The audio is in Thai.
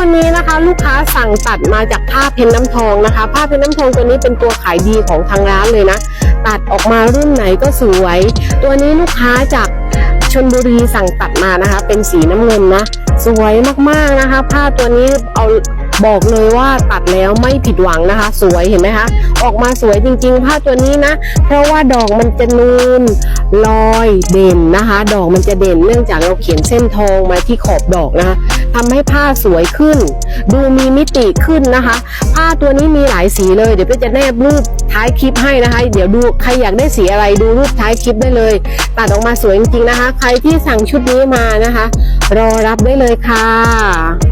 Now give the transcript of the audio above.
ตัวนี้นะคะ ลูกค้าสั่งตัดมาจากผ้าเพ้นน้ำทองนะคะ ผ้าเพ้นน้ำทองตัวนี้เป็นตัวขายดีของทางร้านเลยนะ ตัดออกมารุ่นไหนก็สวย ตัวนี้ลูกค้าจากชนบุรีสั่งตัดมานะคะ เป็นสีน้ำเงินนะ สวยมากๆนะคะ ผ้าตัวนี้เอาบอกเลยว่าตัดแล้วไม่ผิดหวังนะคะ สวยเห็นไหมคะ ออกมาสวยจริงๆ ผ้าตัวนี้นะ เพราะว่าดอกมันจะนูนลอยเด่นนะคะ ดอกมันจะเด่นเนื่องจากเราเขียนเส้นทองมาที่ขอบดอกนะคะ ทำให้ผ้าสวยขึ้น ดูมีมิติขึ้นนะคะ ผ้าตัวนี้มีหลายสีเลย เดี๋ยวก็จะแนบรูปท้ายคลิปให้นะคะ เดี๋ยวดูใครอยากได้สีอะไรดูรูปท้ายคลิปได้เลยตัดออกมาสวยจริงๆนะคะ ใครที่สั่งชุดนี้มานะคะ รอรับได้เลยค่ะ